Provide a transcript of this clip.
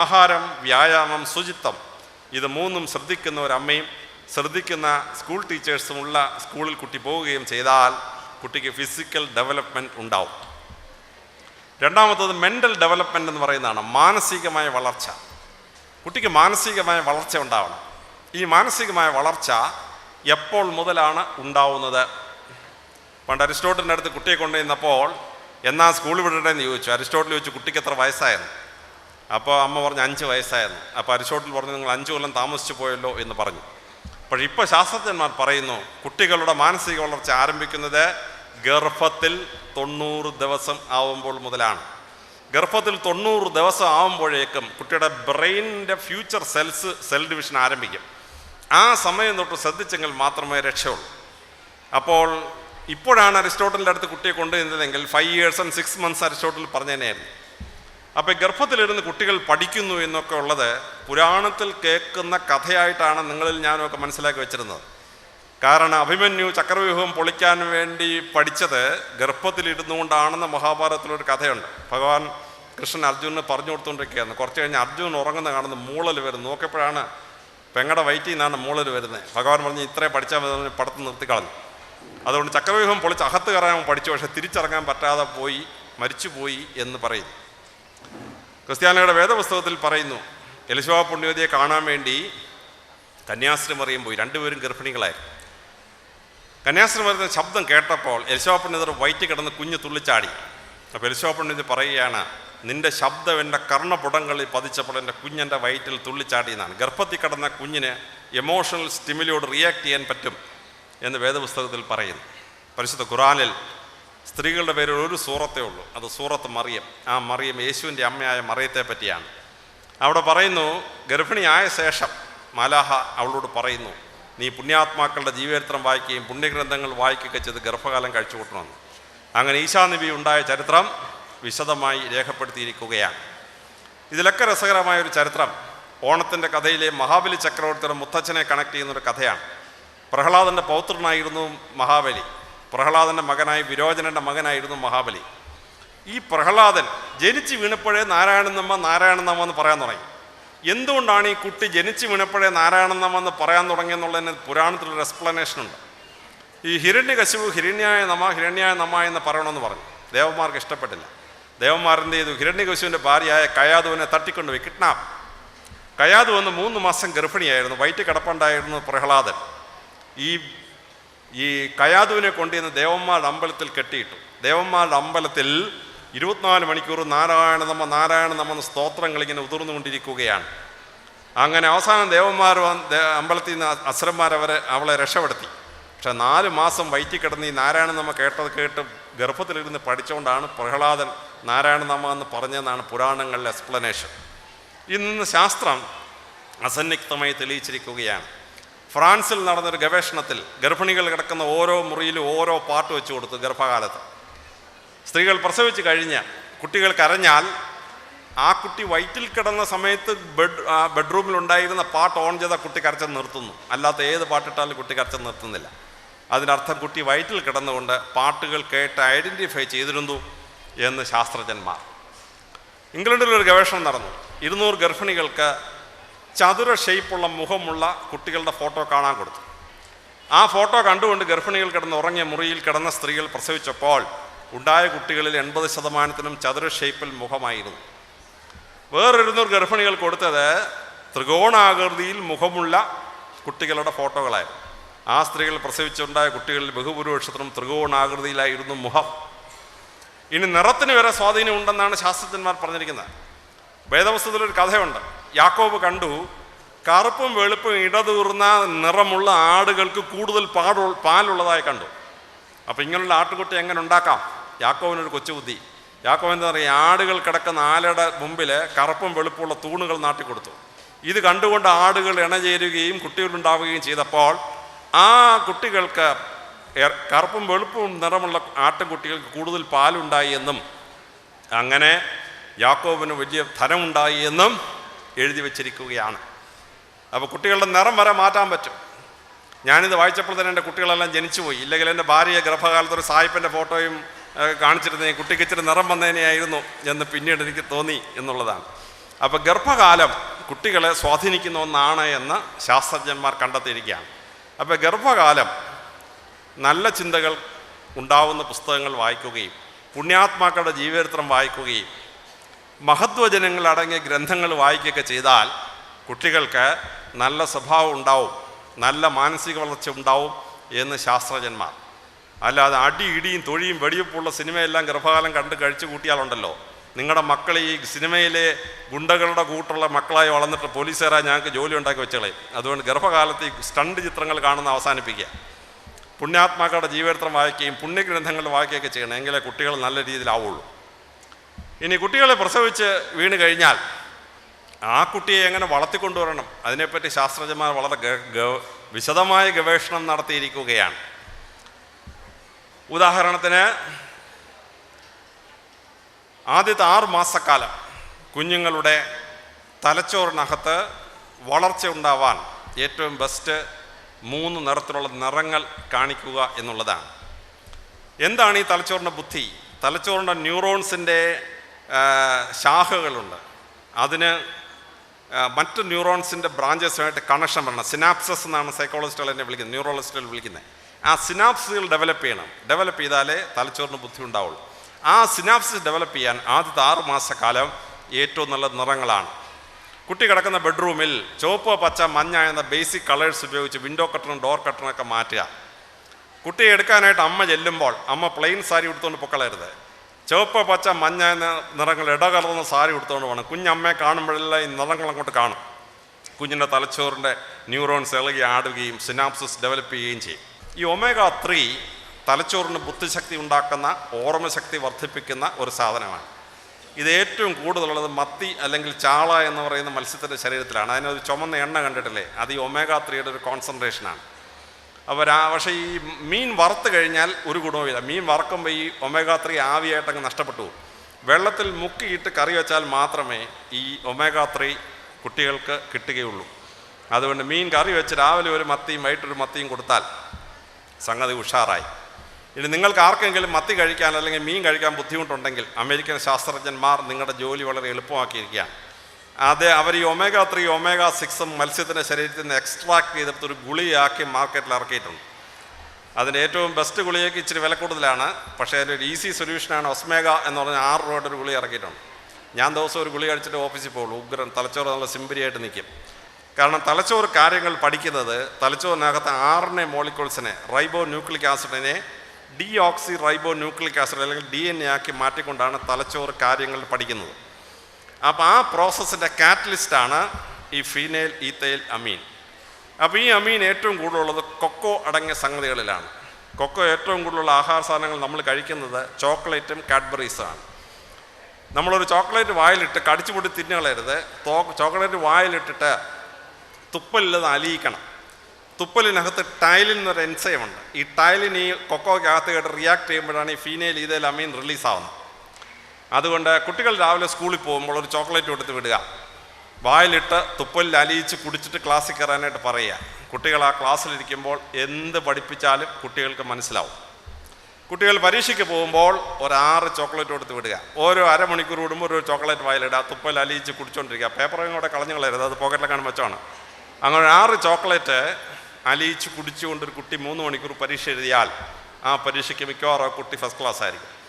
ആഹാരം വ്യായാമം ശുചിത്വം. ഇത് മൂന്നും ശ്രദ്ധിക്കുന്ന ഒരമ്മയും ശ്രദ്ധിക്കുന്ന സ്കൂൾ ടീച്ചേഴ്സും ഉള്ള സ്കൂളിൽ കുട്ടി പോവുകയും ചെയ്താൽ കുട്ടിക്ക് ഫിസിക്കൽ ഡെവലപ്മെന്റ് ഉണ്ടാവും. രണ്ടാമത്തത് മെന്റൽ ഡെവലപ്മെന്റ് എന്ന് പറയുന്നതാണ് മാനസികമായ വളർച്ച. കുട്ടിക്ക് മാനസികമായ വളർച്ച ഉണ്ടാവണം. ഈ മാനസികമായ വളർച്ച എപ്പോൾ മുതലാണ് ഉണ്ടാവുന്നത്? പണ്ട് അരിസ്റ്റോട്ടലിന്റെ അടുത്ത് കുട്ടിയെ കൊണ്ടുവന്നപ്പോൾ എന്നാ സ്കൂൾ വിടേണ്ടതെന്ന് ചോദിച്ചു. അരിസ്റ്റോട്ടിൽ ചോദിച്ചു കുട്ടിക്ക് എത്ര വയസ്സായിരുന്നു അപ്പോൾ അമ്മ പറഞ്ഞു അഞ്ച് വയസ്സായിരുന്നു. അപ്പോൾ അരിശോട്ടിൽ പറഞ്ഞു നിങ്ങൾ അഞ്ച് കൊല്ലം താമസിച്ചു പോയല്ലോ എന്ന് പറഞ്ഞു. അപ്പോൾ ഇപ്പോൾ ശാസ്ത്രജ്ഞന്മാർ പറയുന്നു കുട്ടികളുടെ മാനസിക വളർച്ച ആരംഭിക്കുന്നത് ഗർഭത്തിൽ തൊണ്ണൂറ് ദിവസം ആവുമ്പോൾ മുതലാണ്. ഗർഭത്തിൽ തൊണ്ണൂറ് ദിവസം ആവുമ്പോഴേക്കും കുട്ടിയുടെ ബ്രെയിനിന്റെ ഫ്യൂച്ചർ സെൽസ് സെൽ ഡിവിഷൻ ആരംഭിക്കും. ആ സമയം തൊട്ട് ശ്രദ്ധിച്ചെങ്കിൽ മാത്രമേ രക്ഷയുള്ളൂ. അപ്പോൾ ഇപ്പോഴാണ് അരിസ്റ്റോട്ടലിന്റെ അടുത്ത് കുട്ടിയെ കൊണ്ടുവരുന്നതെങ്കിൽ five years and six months Aristotle പറഞ്ഞു തന്നെയായിരുന്നു അപ്പോൾ ഗർഭത്തിലിരുന്ന് കുട്ടികൾ പഠിക്കുന്നു എന്നൊക്കെ ഉള്ളത് പുരാണത്തിൽ കേൾക്കുന്ന കഥയായിട്ടാണ് നിങ്ങളിൽ ഞാനൊക്കെ മനസ്സിലാക്കി വെച്ചിരുന്നത്. കാരണം അഭിമന്യു ചക്രവ്യൂഹം പൊളിക്കാൻ വേണ്ടി പഠിച്ചത് ഗർഭത്തിലിരുന്നു കൊണ്ടാണെന്ന് മഹാഭാരതത്തിലൊരു കഥയുണ്ട്. ഭഗവാൻ കൃഷ്ണൻ അർജുനന് പറഞ്ഞു കൊടുത്തുകൊണ്ടിരിക്കുകയായിരുന്നു. കുറച്ച് കഴിഞ്ഞ് അർജുനൻ ഉറങ്ങുന്ന കാണുന്ന മൂളൽ വരുന്നു. നോക്കിയപ്പോഴാണ് പെങ്ങടെ വയറ്റിൽ നിന്നാണ് മൂളൽ വരുന്നത്. ഭഗവാൻ പറഞ്ഞ് ഇത്രയും പഠിച്ചാൽ മതി എന്ന് നിർത്തി കളഞ്ഞു അതുകൊണ്ട് ചക്രവ്യൂഹം പൊളിച്ച് അകത്ത് കയറാൻ പഠിച്ചു. പക്ഷേ തിരിച്ചിറങ്ങാൻ പറ്റാതെ പോയി മരിച്ചുപോയി എന്ന് പറയുന്നു. ക്രിസ്ത്യാനികളുടെ വേദപുസ്തകത്തിൽ പറയുന്നു എലിശോവ പുണ്യവതിയെ കാണാൻ വേണ്ടി കന്യാസ്ത്രീമറിയും പോയി. രണ്ടുപേരും ഗർഭിണികളായിരുന്നു. കന്യാസ്ത്രീമറിയുന്ന ശബ്ദം കേട്ടപ്പോൾ എലിശോവ പുണ്യതർ വയറ്റ് കിടന്ന് കുഞ്ഞ് തുള്ളിച്ചാടി. അപ്പോൾ എലിശോവ പുണ്യതി പറയുകയാണ് നിന്റെ ശബ്ദം എന്റെ കർണപുടങ്ങളിൽ പതിച്ചപ്പോൾ എന്റെ കുഞ്ഞെന്റെ വയറ്റിൽ തുള്ളിച്ചാടി എന്നാണ്. ഗർഭത്തിൽ കിടന്ന കുഞ്ഞിന് എമോഷണൽ സ്റ്റിമിലിയോട് റിയാക്ട് ചെയ്യാൻ പറ്റും എന്ന് വേദപുസ്തകത്തിൽ പറയുന്നു. പരിശുദ്ധ ഖുറാനിൽ സ്ത്രീകളുടെ പേരിൽ ഒരു സൂറത്തേ ഉള്ളൂ. അത് സൂറത്ത് മറിയം. ആ മറിയം യേശുവിന്റെ അമ്മയായ മറിയത്തെ പറ്റിയാണ്. അവിടെ പറയുന്നു ഗർഭിണിയായ ശേഷം മലാഹ അവളോട് പറയുന്നു നീ പുണ്യാത്മാക്കളുടെ ജീവചരിത്രം വായിക്കുകയും പുണ്യഗ്രന്ഥങ്ങൾ വായിക്കുകയൊക്കെ ചെയ്ത് ഗർഭകാലം കഴിച്ചു കൂട്ടണമെന്ന് അങ്ങനെ ഈശാനബി ഉണ്ടായ ചരിത്രം വിശദമായി രേഖപ്പെടുത്തിയിരിക്കുകയാണ്. ഇതിലൊക്കെ രസകരമായ ഒരു ചരിത്രം ഓണത്തിന്റെ കഥയിലെ മഹാബലി ചക്രവർത്തിയുടെ മുത്തച്ഛനെ കണക്ട് ചെയ്യുന്ന ഒരു കഥയാണ്. പ്രഹ്ലാദന്റെ പൗത്രനായിരുന്നു മഹാബലി. പ്രഹ്ലാദന്റെ മകനായി വിരോചനന്റെ മകനായിരുന്നു മഹാബലി. ഈ പ്രഹ്ലാദൻ ജനിച്ച് വീണപ്പോഴേ നാരായണൻ നാരായണനമ്മ നാരായണനമ്മ എന്ന് പറയാൻ തുടങ്ങി. എന്തുകൊണ്ടാണ് ഈ കുട്ടി ജനിച്ച് വീണപ്പോഴേ നാരായണനമ്മ എന്ന് പറയാൻ തുടങ്ങിയെന്നുള്ളതിന് പുരാണത്തിലൊരു എക്സ്പ്ലനേഷൻ ഉണ്ട്. ഈ ഹിരണ്യകശിപു ഹിരണ്യായ നമ ഹിരണ്യായ നമ എന്ന് പറയണമെന്ന് പറഞ്ഞു. ദേവന്മാർക്ക് ഇഷ്ടപ്പെട്ടില്ല. ദേവന്മാരെന്ത് ചെയ്തു? ഹിരണ്യകശുവിന്റെ ഭാര്യയായ കയാതുവിനെ തട്ടിക്കൊണ്ടുപോയി കിഡ്നാപ്പ്. കയാതു വന്ന് മൂന്ന് മാസം ഗർഭിണിയായിരുന്നു. വയറ്റ് കിടപ്പുണ്ടായിരുന്നു പ്രഹ്ലാദൻ. ഈ ഈ കയാതുവിനെ കൊണ്ടുവന്ന് ദേവന്മാരുടെ അമ്പലത്തിൽ കെട്ടിയിട്ടു. ദേവന്മാരുടെ അമ്പലത്തിൽ ഇരുപത്തിനാല് മണിക്കൂർ നാരായണ നമ്മ നാരായണ നമ്മ സ്തോത്രങ്ങൾ ഇങ്ങനെ ഉതിർന്നുകൊണ്ടിരിക്കുകയാണ്. അങ്ങനെ അവസാനം ദേവന്മാർ അമ്പലത്തിൽ നിന്ന് അസുരന്മാരവരെ അവളെ രക്ഷപ്പെടുത്തി. പക്ഷെ നാല് മാസം വയറ്റി കിടന്ന് ഈ നാരായണ നമ്മ കേട്ടത് കേട്ട് ഗർഭത്തിലിരുന്ന് പഠിച്ചുകൊണ്ടാണ് പ്രഹ്ലാദൻ നാരായണ നമ്മ എന്ന് പറഞ്ഞതെന്നാണ് പുരാണങ്ങളിലെ എക്സ്പ്ലനേഷൻ. ഇന്ന് ശാസ്ത്രം അസന്നിഗ്ധമായി തെളിയിച്ചിരിക്കുകയാണ്. ഫ്രാൻസിൽ നടന്നൊരു ഗവേഷണത്തിൽ ഗർഭിണികൾ കിടക്കുന്ന ഓരോ മുറിയിലും ഓരോ പാട്ട് വെച്ച് കൊടുത്തു ഗർഭകാലത്ത്. സ്ത്രീകൾ പ്രസവിച്ച് കഴിഞ്ഞ് കുട്ടികൾ കരഞ്ഞാൽ ആ കുട്ടി വയറ്റിൽ കിടന്ന സമയത്ത് ബെഡ് ഉണ്ടായിരുന്ന പാട്ട് ഓൺ ചെയ്ത കുട്ടി കരച്ച നിർത്തുന്നു. അല്ലാത്ത ഏത് പാട്ടിട്ടാലും കുട്ടി കരച്ച നിർത്തുന്നില്ല. അതിനർത്ഥം കുട്ടി വയറ്റിൽ കിടന്നുകൊണ്ട് പാട്ടുകൾ കേട്ട് ഐഡന്റിഫൈ ചെയ്തിരുന്നു എന്ന് ശാസ്ത്രജ്ഞന്മാർ. ഇംഗ്ലണ്ടിൽ ഒരു ഗവേഷണം നടന്നു. ഇരുന്നൂറ് ഗർഭിണികൾക്ക് ചതുര ഷേപ്പുള്ള മുഖമുള്ള കുട്ടികളുടെ ഫോട്ടോ കാണാൻ കൊടുത്തു. ആ ഫോട്ടോ കണ്ടുകൊണ്ട് ഗർഭിണികൾ കിടന്ന് ഉറങ്ങിയ മുറിയിൽ കിടന്ന സ്ത്രീകൾ പ്രസവിച്ചപ്പോൾ ഉണ്ടായ കുട്ടികളിൽ എൺപത് ശതമാനത്തിനും ചതുര ഷേപ്പിൽ മുഖമായിരുന്നു. വേറൊരുന്നൂർ ഗർഭിണികൾ കൊടുത്തത് ത്രികോണാകൃതിയിൽ മുഖമുള്ള കുട്ടികളുടെ ഫോട്ടോകളായിരുന്നു. ആ സ്ത്രീകൾ പ്രസവിച്ചുണ്ടായ കുട്ടികളിൽ ബഹുഭൂരിപക്ഷത്തിനും ത്രികോണാകൃതിയിലായിരുന്നു മുഖം. ഇനി നിറത്തിന് വരെ സ്വാധീനം ഉണ്ടെന്നാണ് ശാസ്ത്രജ്ഞന്മാർ പറഞ്ഞിരിക്കുന്നത്. വേദവസ്തുതിലൊരു കഥയുണ്ട്. യാക്കോബ് കണ്ടു കറുപ്പും വെളുപ്പും ഇടതൂർന്ന നിറമുള്ള ആടുകൾക്ക് കൂടുതൽ പാടു പാലുള്ളതായി കണ്ടു. അപ്പോൾ ഇങ്ങനെയുള്ള ആട്ടുകുട്ടി എങ്ങനെ ഉണ്ടാക്കാം? യാക്കോവിനൊരു കൊച്ചുബുദ്ധി യാക്കോവ് എന്താ പറയുക? ആടുകൾ കിടക്കുന്ന ആലയുടെ മുമ്പിൽ കറുപ്പും വെളുപ്പുള്ള തൂണുകൾ നാട്ടിക്കൊടുത്തു ഇത് കണ്ടുകൊണ്ട് ആടുകൾ ഇണചേരുകയും കുട്ടികളുണ്ടാവുകയും ചെയ്തപ്പോൾ ആ കുട്ടികൾക്ക് കറുപ്പും വെളുപ്പും നിറമുള്ള ആട്ടുകുട്ടികൾക്ക് കൂടുതൽ പാലുണ്ടായി എന്നും അങ്ങനെ യാക്കോബിന് വലിയ ധനമുണ്ടായി എന്നും എഴുതി വച്ചിരിക്കുകയാണ്. അപ്പോൾ കുട്ടികളുടെ നിറം വരെ മാറ്റാൻ പറ്റും. ഞാനിത് വായിച്ചപ്പോൾ തന്നെ എന്റെ കുട്ടികളെല്ലാം ജനിച്ചുപോയി. ഇല്ലെങ്കിൽ എന്റെ ഭാര്യ ഗർഭകാലത്ത് ഒരു സായിപ്പന്റെ ഫോട്ടോയും കാണിച്ചിരുന്നേ. കുട്ടിക്ക് ഇച്ചിരി നിറം വന്നതിനെയായിരുന്നു എന്ന് പിന്നീട് എനിക്ക് തോന്നി എന്നുള്ളതാണ്. അപ്പോൾ ഗർഭകാലം കുട്ടികളെ സ്വാധീനിക്കുന്ന ഒന്നാണ് എന്ന് ശാസ്ത്രജ്ഞന്മാർ കണ്ടെത്തിയിരിക്കുകയാണ്. അപ്പോൾ ഗർഭകാലം നല്ല ചിന്തകൾ ഉണ്ടാവുന്ന പുസ്തകങ്ങൾ വായിക്കുകയും പുണ്യാത്മാക്കളുടെ ജീവചരിത്രം വായിക്കുകയും മഹത്വജനങ്ങൾ അടങ്ങിയ ഗ്രന്ഥങ്ങൾ വായിക്കുകയൊക്കെ ചെയ്താൽ കുട്ടികൾക്ക് നല്ല സ്വഭാവം ഉണ്ടാവും നല്ല മാനസിക വളർച്ച ഉണ്ടാവും എന്ന് ശാസ്ത്രജ്ഞന്മാർ. അല്ലാതെ അടി ഇടിയും തൊഴിയും വെടിയുപ്പുള്ള സിനിമയെല്ലാം ഗർഭകാലം കണ്ട് കഴിച്ചു കൂട്ടിയാലുണ്ടല്ലോ. നിങ്ങളുടെ മക്കൾ ഈ സിനിമയിലെ ഗുണ്ടകളുടെ കൂട്ടുള്ള മക്കളായി വളർന്നിട്ട് പോലീസുകാരായി ഞങ്ങൾക്ക് ജോലി ഉണ്ടാക്കി വെച്ചോളെ അതുകൊണ്ട് ഗർഭകാലത്ത് ഈ സ്റ്റണ്ട് ചിത്രങ്ങൾ കാണുന്ന അവസാനിപ്പിക്കുക. പുണ്യാത്മാക്കളുടെ ജീവചരിത്രം വായിക്കുകയും പുണ്യഗ്രന്ഥങ്ങൾ വായിക്കുകയൊക്കെ ചെയ്യണം. എങ്കിലേ കുട്ടികൾ നല്ല രീതിയിലാവുള്ളൂ. ഇനി കുട്ടികളെ പ്രസവിച്ച് വീണ് കഴിഞ്ഞാൽ ആ കുട്ടിയെ എങ്ങനെ വളർത്തിക്കൊണ്ടുവരണം? അതിനെപ്പറ്റി ശാസ്ത്രജ്ഞന്മാർ വളരെ വിശദമായ ഗവേഷണം നടത്തിയിരിക്കുകയാണ്. ഉദാഹരണത്തിന് ആദ്യത്തെ ആറ് മാസക്കാലം കുഞ്ഞുങ്ങളുടെ തലച്ചോറിനകത്ത് വളർച്ച ഉണ്ടാവാൻ ഏറ്റവും ബെസ്റ്റ് മൂന്ന് നിറത്തിലുള്ള നിറങ്ങൾ കാണിക്കുക എന്നുള്ളതാണ്. എന്താണ് ഈ തലച്ചോറിന്റെ ബുദ്ധി? തലച്ചോറിന്റെ ന്യൂറോൺസിന്റെ ശാഖകളുണ്ട്. അതിന് മറ്റ് ന്യൂറോൺസിന്റെ ബ്രാഞ്ചസുമായിട്ട് കണക്ഷൻ വരണം. സിനാപ്സസ് എന്നാണ് സൈക്കോളജിസ്റ്റുകൾ എന്നെ വിളിക്കുന്നത് ന്യൂറോളജിസ്റ്റുകൾ വിളിക്കുന്നത്. ആ സിനാപ്സുകൾ ഡെവലപ്പ് ചെയ്യണം. ഡെവലപ്പ് ചെയ്താലേ തലച്ചോറിന് ബുദ്ധി ഉണ്ടാവുള്ളൂ. ആ സിനാപ്സിസ് ഡെവലപ്പ് ചെയ്യാൻ ആദ്യത്തെ ആറ് മാസക്കാലം ഏറ്റവും നല്ല നിറങ്ങളാണ്. കുട്ടി കിടക്കുന്ന ബെഡ്റൂമിൽ ചുവപ്പ് പച്ച മഞ്ഞ എന്ന ബേസിക് കളേഴ്സ് ഉപയോഗിച്ച് വിൻഡോ കട്ടറും ഡോർ കട്ടറും ഒക്കെ മാറ്റുക. കുട്ടിയെ എടുക്കാനായിട്ട് അമ്മ ചെല്ലുമ്പോൾ അമ്മ പ്ലെയിൻ സാരി ഉടുത്തുകൊണ്ട് പൊക്കളരുത് ചുവപ്പ് പച്ച മഞ്ഞ നിറങ്ങൾ ഇടകലർന്ന സാരി ഉടുത്തുകൊണ്ട് പോകണം കുഞ്ഞമ്മയെ കാണുമ്പോഴെല്ലാം ഈ നിറങ്ങൾ അങ്ങോട്ട് കാണും. കുഞ്ഞിന്റെ തലച്ചോറിന്റെ ന്യൂറോൺസ് ഇളകി ആടുകയും സിനാപ്സിസ് ഡെവലപ്പ് ചെയ്യുകയും ചെയ്യും. ഈ ഒമേഗ ത്രീ തലച്ചോറിന് ബുദ്ധിശക്തി ഉണ്ടാക്കുന്ന ഓർമ്മശക്തി വർദ്ധിപ്പിക്കുന്ന ഒരു സാധനമാണ്. ഇത് ഏറ്റവും കൂടുതലുള്ളത് മത്തി അല്ലെങ്കിൽ ചാള എന്ന് പറയുന്ന മത്സ്യത്തിന്റെ ശരീരത്തിലാണ്. അതിനൊരു ചുമന്ന എണ്ണ കണ്ടിട്ടില്ലേ? അത് ഈ ഒമേഗ ത്രീയുടെ ഒരു കോൺസെൻട്രേഷനാണ് അപ്പോൾ ആ പക്ഷേ ഈ മീൻ വറുത്ത് കഴിഞ്ഞാൽ ഒരു ഗുണവുമില്ല മീൻ വറക്കുമ്പോൾ ഈ ഒമേഗ ത്രീ ആവിയായിട്ട് അങ്ങ് നഷ്ടപ്പെട്ടു വെള്ളത്തിൽ മുക്കിയിട്ട് കറി വെച്ചാൽ മാത്രമേ ഈ ഒമേഗ ത്രീ കുട്ടികൾക്ക് കിട്ടുകയുള്ളൂ. അതുകൊണ്ട് മീൻ കറി വെച്ച് രാവിലെ ഒരു മത്തിയും വൈകിട്ടൊരു മത്തിയും കൊടുത്താൽ സംഗതി ഉഷാറായി. ഇനി നിങ്ങൾക്ക് ആർക്കെങ്കിലും മത്തി കഴിക്കാൻ അല്ലെങ്കിൽ മീൻ കഴിക്കാൻ ബുദ്ധിമുട്ടുണ്ടെങ്കിൽ അമേരിക്കൻ ശാസ്ത്രജ്ഞന്മാർ നിങ്ങളുടെ ജോലി വളരെ എളുപ്പമാക്കിയിരിക്കുകയാണ്. അത് അവർ ഈ ഒമേഗ ത്രീ ഒമേഗ സിക്സും മത്സ്യത്തിന്റെ ശരീരത്തിൽ നിന്ന് എക്സ്ട്രാക്ട് ചെയ്തെടുത്ത് ഒരു ഗുളിയാക്കി മാർക്കറ്റിൽ ഇറക്കിയിട്ടുണ്ട്. അതിന്റെ ഏറ്റവും ബെസ്റ്റ് ഗുളികയ്ക്ക് ഇച്ചിരി വില കൂടുതലാണ് പക്ഷേ അതിന്റെ ഒരു ഈസി സൊല്യൂഷനാണ് ഒസ്മേഗ എന്ന് പറഞ്ഞ ആറ് രൂപയുടെ ഒരു ഗുളി ഇറക്കിയിട്ടുണ്ട്. ഞാൻ ദിവസം ഒരു ഗുളി അടിച്ചിട്ട് ഓഫീസിൽ പോകുള്ളൂ ഉഗ്രൻ തലച്ചോറ് നല്ല സിമ്പിരിയായിട്ട് നിൽക്കും. കാരണം തലച്ചോറ് കാര്യങ്ങൾ പഠിക്കുന്നത് തലച്ചോറിനകത്ത് ആറിനെ മോളിക്കോൾസിനെ റൈബോ ന്യൂക്ലിക് ആസിഡിനെ deoxyribonucleic acid അല്ലെങ്കിൽ ഡി എൻ എ ആക്കി മാറ്റിക്കൊണ്ടാണ് തലച്ചോറ് കാര്യങ്ങൾ പഠിക്കുന്നത്. അപ്പോൾ ആ പ്രോസസ്സിന്റെ കാറ്റലിസ്റ്റാണ് ഈ ഫീനൈൽ ഈത്തൈൽ അമീൻ. അപ്പോൾ ഈ അമീൻ ഏറ്റവും കൂടുതലുള്ളത് കൊക്കോ അടങ്ങിയ സംഗതികളിലാണ്. കൊക്കോ ഏറ്റവും കൂടുതലുള്ള ആഹാര സാധനങ്ങൾ നമ്മൾ കഴിക്കുന്നത് ചോക്ലേറ്റും കാഡ്ബറീസുമാണ് നമ്മളൊരു ചോക്ലേറ്റ് വായിലിട്ട് കടിച്ചു പൊടി തിന്നുകളരുത് ചോക്ലേറ്റ് വായിലിട്ടിട്ട് തുപ്പലിലത് അലിയിക്കണം. തുപ്പലിനകത്ത് ടൈലിൻ എന്നൊരു എൻസൈമുണ്ട്. ഈ ടൈലിൻ ഈ കൊക്കോയ്ക്കകത്ത് കേട്ട് റിയാക്ട് ചെയ്യുമ്പോഴാണ് ഈ ഫീനൈൽ ഇതേൽ അമീൻ റിലീസ് ആവുന്നത് അതുകൊണ്ട് കുട്ടികൾ രാവിലെ സ്കൂളിൽ പോകുമ്പോൾ ഒരു ചോക്ലേറ്റ് കൊടുത്ത് വിടുക. വായിലിട്ട് തുപ്പലിൽ അലിയിച്ച് കുടിച്ചിട്ട് ക്ലാസ്സിൽ കയറാനായിട്ട് പറയുക. കുട്ടികൾ ആ ക്ലാസ്സിലിരിക്കുമ്പോൾ എന്ത് പഠിപ്പിച്ചാലും കുട്ടികൾക്ക് മനസ്സിലാവും. കുട്ടികൾ പരീക്ഷയ്ക്ക് പോകുമ്പോൾ ഒരാറ് ചോക്ലേറ്റ് കൊടുത്ത് വിടുക. ഓരോ അരമണിക്കൂർ കൂടുമ്പോൾ ഒരു ചോക്ലേറ്റ് വായിലിടുക. തുപ്പൽ അലിയിച്ച് കുടിച്ചുകൊണ്ടിരിക്കുക പേപ്പറും കൂടെ കളഞ്ഞു കളയരുത്. അത് പോക്കറ്റിലൊക്കെ വെച്ചാണ് അങ്ങനെ ആറ് ചോക്ലേറ്റ് അലിയിച്ച് കുടിച്ചുകൊണ്ട് ഒരു കുട്ടി മൂന്ന് മണിക്കൂർ പരീക്ഷ എഴുതിയാൽ ആ പരീക്ഷയ്ക്ക് മിക്കവാറും ആ കുട്ടി ഫസ്റ്റ് ക്ലാസ് ആയിരിക്കും.